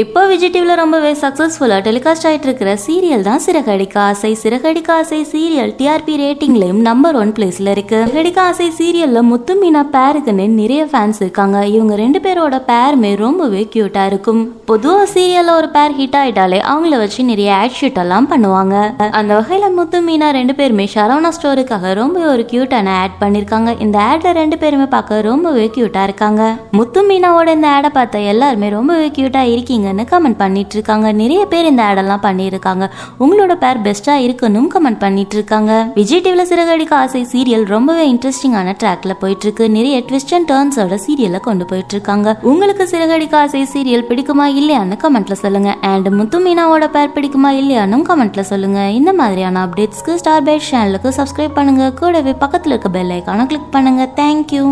இப்போ விஜய் ரொம்பவே சக்ஸஸ்ஃபுல்லாக டெலிகாஸ்ட் ஆகிட்டு இருக்கிற சீரியல் தான் சிறகடிக்க ஆசை சிறகடிக்க ஆசை சீரியல் டிஆர்பி ரேட்டிங்லேயும் நம்பர் ஒன் பிளேஸில் இருக்கு. சிறகடிக்க ஆசை சீரியலில் முத்து மீனா பேருக்குன்னு நிறைய ஃபேன்ஸ் இருக்காங்க. இவங்க ரெண்டு பேரோட பேருமே ரொம்பவே க்யூட்டாக இருக்கும். பொதுவாக சீரியலில் ஒரு பேர் ஹிட் ஆயிட்டாலே அவங்கள வச்சு நிறைய ஆட் ஷூட் எல்லாம் பண்ணுவாங்க. அந்த வகையில் முத்து மீனா ரெண்டு பேருமே சரவணா ஸ்டோருக்காக ரொம்பவே ஒரு க்யூட்டான ஆட் பண்ணியிருக்காங்க இந்த ஆட்ல ரெண்டு பேருமே பார்க்க ரொம்பவே க்யூட்டாக இருக்காங்க. முத்து மீனாவோட இந்த ஆடை பார்த்த எல்லாருமே ரொம்பவே க்யூட்டாக இருக்கீங்க. இருக்கீங்கன்னு கமெண்ட் பண்ணிட்டு இருக்காங்க நிறைய பேர் இந்த ஆடெல்லாம் பண்ணியிருக்காங்க. உங்களோட பேர் பெஸ்டா இருக்குன்னு கமெண்ட் பண்ணிட்டு இருக்காங்க விஜய் டிவில சிறகடிக்க ஆசை சீரியல் ரொம்பவே இன்ட்ரெஸ்டிங்கான ட்ராக்ல போயிட்டு இருக்கு நிறைய ட்விஸ்ட் அண்ட் டர்ன்ஸோட சீரியலை கொண்டு போயிட்டு இருக்காங்க உங்களுக்கு சிறகடிக்க ஆசை சீரியல் பிடிக்குமா இல்லையான்னு கமெண்ட்ல சொல்லுங்க. அண்ட் முத்து மீனாவோட பேர் பிடிக்குமா இல்லையான்னு கமெண்ட்ல சொல்லுங்க. இந்த மாதிரியான அப்டேட்ஸ்க்கு ஸ்டார் பைட் சேனலுக்கு சப்ஸ்கிரைப் பண்ணுங்க. கூடவே பக்கத்துல இருக்க பெல் ஐக்கான கிளிக் பண்ணுங்க. தேங்க்யூ